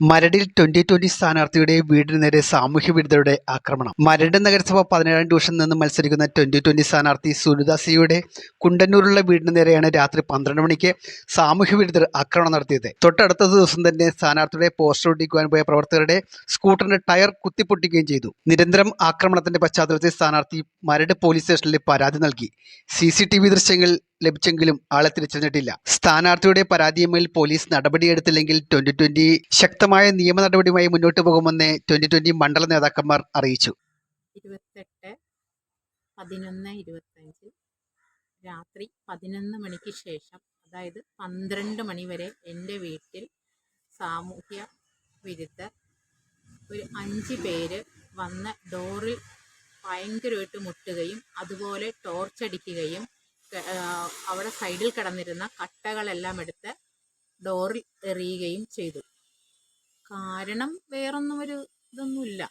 മരടിൽ twenty twenty സ്ഥാനാർത്ഥിയുടെ വീടിന് നേരെ സാമൂഹ്യ വിരുദ്ധരുടെ ആക്രമണം. മരട് നഗരസഭ പതിനേഴാം ഡിവിഷനിൽ നിന്ന് മത്സരിക്കുന്ന ട്വന്റി ട്വന്റി സ്ഥാനാർത്ഥി സുനിതാസിയുടെ കുണ്ടന്നൂരുള്ള വീടിന് നേരെയാണ് രാത്രി പന്ത്രണ്ട് മണിക്ക് സാമൂഹ്യ വിരുദ്ധർ ആക്രമണം നടത്തിയത്. തൊട്ടടുത്ത ദിവസം തന്നെ സ്ഥാനാർത്ഥിയുടെ പോസ്റ്റർ ഒട്ടിക്കുവാൻ പോയ പ്രവർത്തകരുടെ സ്കൂട്ടറിന്റെ ടയർ കുത്തിപ്പൊട്ടിക്കുകയും ചെയ്തു. നിരന്തരം ആക്രമണത്തിന്റെ പശ്ചാത്തലത്തിൽ സ്ഥാനാർത്ഥി മരട് പോലീസ് സ്റ്റേഷനിൽ പരാതി നൽകി. സി സി ടി വി ദൃശ്യങ്ങൾ ലഭിച്ചെങ്കിലും ആളെ തിരിച്ചറിഞ്ഞിട്ടില്ല. സ്ഥാനാർത്ഥിയുടെ പരാതിയുമേൽ പോലീസ് നടപടിയെടുത്തില്ലെങ്കിൽ ട്വന്റി ട്വന്റി ശക്തമായ നിയമ നടപടിയുമായി മുന്നോട്ട് പോകുമെന്ന് ട്വന്റി ട്വന്റി മണ്ഡല നേതാക്കന്മാർ അറിയിച്ചു. ഇരുപത്തെട്ട് പതിനൊന്ന് ഇരുപത്തഞ്ച് രാത്രി പതിനൊന്ന് മണിക്ക് ശേഷം അതായത് പന്ത്രണ്ട് മണി വരെ എന്റെ വീട്ടിൽ സാമൂഹ്യ വിരുദ്ധർ ഒരു അഞ്ച് പേര് വന്ന് ഡോറിൽ ഭയങ്കരമായിട്ട് മുട്ടുകയും അതുപോലെ ടോർച്ചടിക്കുകയും അവിടെ സൈഡിൽ കിടന്നിരുന്ന കട്ടകളെല്ലാം എടുത്ത് ഡോറിൽ എറിയുകയും ചെയ്തു. കാരണം വേറൊന്നും ഒരു ഇതൊന്നുമില്ല.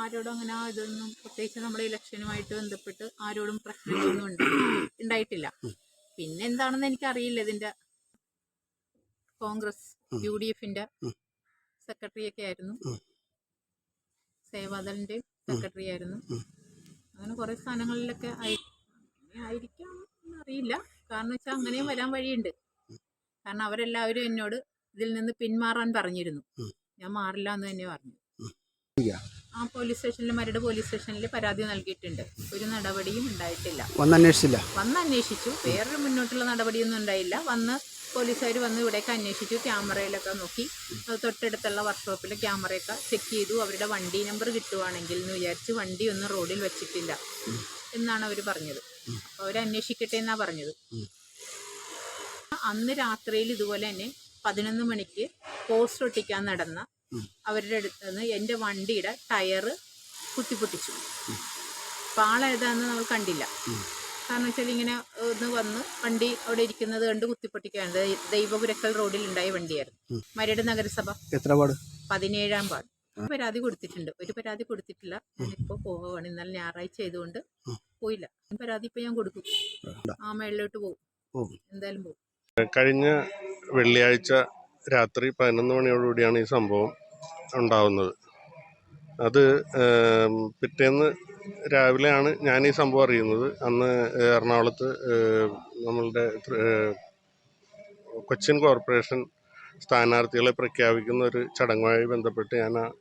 ആരോടും അങ്ങനെ ഇതൊന്നും പ്രത്യേകിച്ച് നമ്മുടെ ഇലക്ഷനുമായിട്ട് ബന്ധപ്പെട്ട് ആരോടും പ്രശ്നങ്ങളൊന്നും ഉണ്ടായിട്ടില്ല. പിന്നെ എന്താണെന്ന് എനിക്കറിയില്ല ഇതിന്റെ കോൺഗ്രസ്. യു ഡി എഫിന്റെ സെക്രട്ടറി ഒക്കെ ആയിരുന്നു. സേവാദളിന്റെയും സേവാദളിന്റെ സെക്രട്ടറി ആയിരുന്നു അങ്ങനെ കുറെ സ്ഥാനങ്ങളിലൊക്കെ ആയിരിക്കാം. എന്നറിയില്ല കാരണം വെച്ചാൽ അങ്ങനെയും വരാൻ വഴിയുണ്ട്. കാരണം അവരെല്ലാവരും എന്നോട് ഇതിൽ നിന്ന് പിന്മാറാൻ പറഞ്ഞിരുന്നു. ഞാൻ മാറില്ല എന്ന് തന്നെ പറഞ്ഞു. ആ പോലീസ് സ്റ്റേഷനിൽ മരട് പോലീസ് സ്റ്റേഷനിൽ പരാതി നൽകിയിട്ടുണ്ട്. ഒരു നടപടിയും ഉണ്ടായിട്ടില്ല. വന്നന്വേഷിച്ചില്ല? വന്ന് അന്വേഷിച്ചു. വേറൊരു മുന്നോട്ടുള്ള നടപടിയൊന്നും ഉണ്ടായില്ല. വന്ന് പോലീസുകാർ വന്ന് ഇവിടെയൊക്കെ അന്വേഷിച്ചു. ക്യാമറയിലൊക്കെ നോക്കി. തൊട്ടടുത്തുള്ള വർക്ക്ഷോപ്പിലെ ക്യാമറയൊക്കെ ചെക്ക് ചെയ്തു. അവരുടെ വണ്ടി നമ്പർ കിട്ടുവാണെങ്കിൽ എന്ന് വിചാരിച്ച് വണ്ടി ഒന്നും റോഡിൽ വെച്ചിട്ടില്ല എന്നാണ് അവർ പറഞ്ഞത്. അപ്പോൾ എന്നാ പറഞ്ഞത്. അന്ന് രാത്രിയിൽ ഇതുപോലെ തന്നെ പതിനൊന്ന് മണിക്ക് പോസ്റ്റ് ഒട്ടിക്കാൻ നടന്ന അവരുടെ അടുത്ത് നിന്ന് എന്റെ വണ്ടിയുടെ ടയറ് കുത്തിപ്പൊട്ടിച്ചു. പാളേതാന്ന് ആളേതാന്ന് നമ്മൾ കണ്ടില്ല. കാരണം വെച്ചാൽ ഇങ്ങനെ ഒന്ന് വന്ന് വണ്ടി അവിടെ ഇരിക്കുന്നത് കണ്ട് കുത്തിപ്പൊട്ടിക്കാണ്ട് ദൈവപുരക്കൽ റോഡിൽ ഉണ്ടായ വണ്ടിയായിരുന്നു. മരട് നഗരസഭ. എത്ര പാട് പതിനേഴാം വാർഡ്. പരാതി കൊടുത്തിട്ടുണ്ട്. ഒരു പരാതി കൊടുത്തിട്ടില്ല. ഞാനിപ്പോ പോവുകയാണ്. ഇന്നലെ ഞായറാഴ്ച ആയതുകൊണ്ട് പോയില്ല. പരാതി ഇപ്പൊ ഞാൻ കൊടുക്കും. ആ മേളിലോട്ട് പോകും. എന്തായാലും പോകും. കഴിഞ്ഞ വെള്ളിയാഴ്ച രാത്രി പതിനൊന്ന് മണിയോടുകൂടിയാണ് ഈ സംഭവം ഉണ്ടാവുന്നത്. അത് പിറ്റേന്ന് രാവിലെയാണ് ഞാൻ ഈ സംഭവം അറിയുന്നത്. അന്ന് എറണാകുളത്ത് നമ്മളുടെ കൊച്ചിൻ കോർപ്പറേഷൻ സ്ഥാനാർത്ഥികളെ പ്രഖ്യാപിക്കുന്ന ഒരു ചടങ്ങുമായി ബന്ധപ്പെട്ട് ഞാൻ ആ-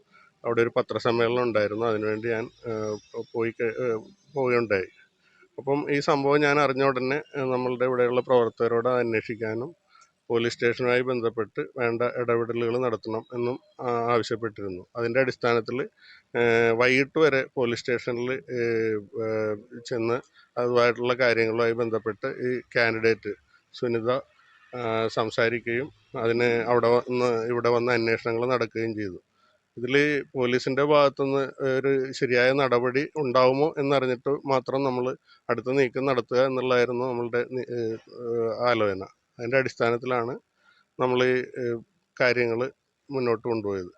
അവിടെ ഒരു പത്രസമ്മേളനം ഉണ്ടായിരുന്നു. അതിനുവേണ്ടി ഞാൻ പോയി പോവുകയുണ്ടായി. അപ്പം ഈ സംഭവം ഞാൻ അറിഞ്ഞ ഉടനെ നമ്മളുടെ ഇവിടെയുള്ള പ്രവർത്തകരോട് അന്വേഷിക്കാനും പോലീസ് സ്റ്റേഷനുമായി ബന്ധപ്പെട്ട് വേണ്ട ഇടപെടലുകൾ നടത്തണം എന്നും ആവശ്യപ്പെട്ടിരുന്നു. അതിന്റെ അടിസ്ഥാനത്തിൽ വൈകിട്ട് വരെ പോലീസ് സ്റ്റേഷനിൽ ചെന്ന് അതുമായിട്ടുള്ള കാര്യങ്ങളുമായി ബന്ധപ്പെട്ട് ഈ കാൻഡിഡേറ്റ് സുനിത സംസാരിക്കുകയും അതിന് അവിടെ വന്ന് ഇവിടെ വന്ന് അന്വേഷണങ്ങൾ നടക്കുകയും ചെയ്തു. ഇതിൽ പോലീസിന്റെ ഭാഗത്തുനിന്ന് ഒരു ശരിയായ നടപടി ഉണ്ടാവുമോ എന്നറിഞ്ഞിട്ട് മാത്രം നമ്മൾ അടുത്ത നീക്കം നടത്തുക എന്നുള്ളതായിരുന്നു നമ്മളുടെ ആലോചന. അതിന്റെ അടിസ്ഥാനത്തിലാണ് നമ്മൾ കാര്യങ്ങൾ മുന്നോട്ട് കൊണ്ടുപോയത്.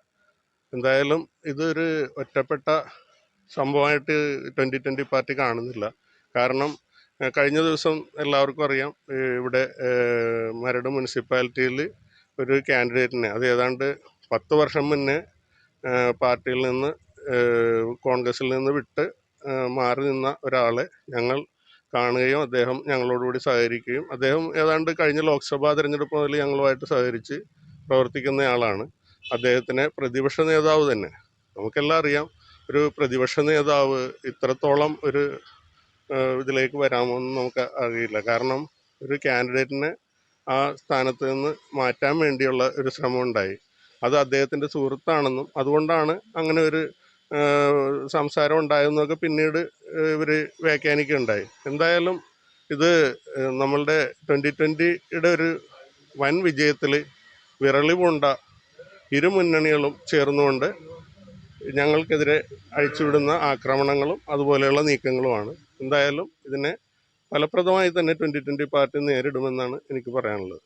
എന്തായാലും ഇതൊരു ഒറ്റപ്പെട്ട സംഭവമായിട്ട് ട്വന്റി ട്വന്റി പാർട്ടി കാണുന്നില്ല. കാരണം കഴിഞ്ഞ ദിവസം എല്ലാവർക്കും അറിയാം ഇവിടെ മരട് മുനിസിപ്പാലിറ്റിയിൽ ഒരു കാൻഡിഡേറ്റിനെ അത് ഏതാണ്ട് പത്ത് വർഷം മുന്നേ പാർട്ടിയിൽ നിന്ന് കോൺഗ്രസിൽ നിന്ന് വിട്ട് മാറി നിന്ന ഒരാളെ ഞങ്ങൾ കാണുകയും അദ്ദേഹം ഞങ്ങളോടുകൂടി സഹകരിക്കുകയും അദ്ദേഹം ഏതാണ്ട് കഴിഞ്ഞ ലോക്സഭാ തെരഞ്ഞെടുപ്പ് മുതൽ ഞങ്ങളുമായിട്ട് സഹകരിച്ച് പ്രവർത്തിക്കുന്നയാളാണ്. അദ്ദേഹത്തിന് പ്രതിപക്ഷ നേതാവ് തന്നെ. നമുക്കെല്ലാം അറിയാം ഒരു പ്രതിപക്ഷ നേതാവ് ഇത്രത്തോളം ഒരു ഇതിലേക്ക് വരാമോ എന്ന് നമുക്ക് അറിയില്ല. കാരണം ഒരു കാൻഡിഡേറ്റിനെ ആ സ്ഥാനത്ത് നിന്ന് മാറ്റാൻ വേണ്ടിയുള്ള ഒരു ശ്രമം ഉണ്ടായി അത് അദ്ദേഹത്തിന്റെ സുഹൃത്താണെന്നും അതുകൊണ്ടാണ് അങ്ങനെ ഒരു സംസാരം ഉണ്ടായെന്നൊക്കെ പിന്നീട് ഇവർ വ്യാഖ്യാനിക്കുകയുണ്ടായി. എന്തായാലും ഇത് നമ്മളുടെ ട്വന്റി ട്വന്റിയുടെ ഒരു വൻ വിജയത്തിൽ വിരളി പൂണ്ട ഇരു മുന്നണികളും ചേർന്നുകൊണ്ട് ഞങ്ങൾക്കെതിരെ അഴിച്ചുവിടുന്ന ആക്രമണങ്ങളും അതുപോലെയുള്ള നീക്കങ്ങളുമാണ്. എന്തായാലും ഇതിനെ ഫലപ്രദമായി തന്നെ ട്വന്റി ട്വന്റി പാർട്ടി നേരിടുമെന്നാണ് എനിക്ക് പറയാനുള്ളത്.